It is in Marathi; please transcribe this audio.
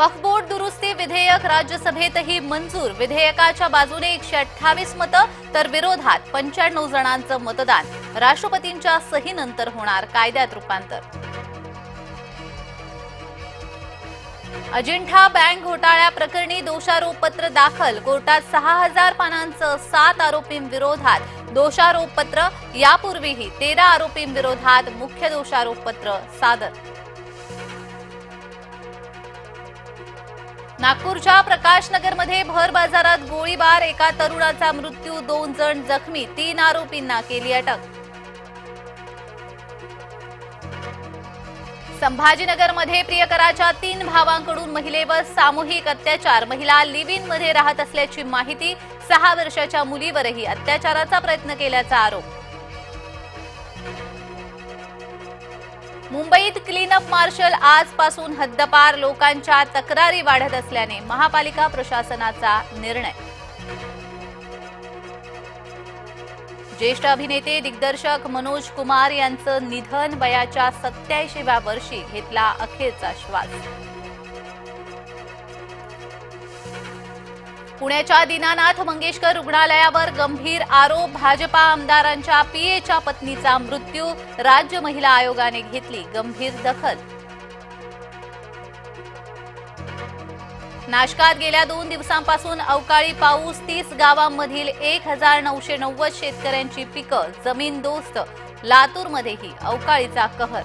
वक्फ बोर्ड दुरुस्ती विधेयक राज्यसभेतही मंजूर. विधेयकाच्या बाजूने एकशे अठ्ठावीस मतं तर विरोधात पंच्याण्णव जणांचं मतदान. राष्ट्रपतींच्या सहीनंतर होणार कायद्यात रूपांतर. अजिंठा बँक घोटाळ्याप्रकरणी दोषारोपपत्र दाखल. कोर्टात सहा हजार पानांचं सात आरोपींविरोधात दोषारोपपत्र यापूर्वीही तेरा आरोपींविरोधात मुख्य दोषारोपपत्र सादर. नागपूरच्या प्रकाशनगरमध्ये भर बाजारात गोळीबार. एका तरुणाचा मृत्यू दोन जण जखमी तीन आरोपींना केली अटक. संभाजीनगरमध्ये प्रियकराच्या तीन भावांकडून महिलेवर सामूहिक अत्याचार. महिला लिव्हमध्ये राहत असल्याची माहिती सहा वर्षाच्या मुलीवरही अत्याचाराचा प्रयत्न केल्याचा आरोप. मुंबईत क्लीनअप मार्शल आजपासून हद्दपार लोकांच्या तक्रारी वाढत असल्याने महापालिका प्रशासनाचा निर्णय. ज्येष्ठ अभिनेते दिग्दर्शक मनोज कुमार यांचं निधन वयाच्या सत्याऐंशीव्या वर्षी घेतला अखेरचा श्वास. पुण्याच्या दीनानाथ मंगेशकर रुग्णालयावर गंभीर आरोप. भाजपा आमदारांच्या पीएच्या पत्नीचा मृत्यू. राज्य महिला आयोगाने घेतली गंभीर दखल. नाशकात गेल्या दोन दिवसांपासून अवकाळी पाऊस. तीस गावांमधील एक हजार नऊशे नव्वद शेतकऱ्यांची पिकं जमीन दोस्त. लातूरमध्येही अवकाळीचा कहर.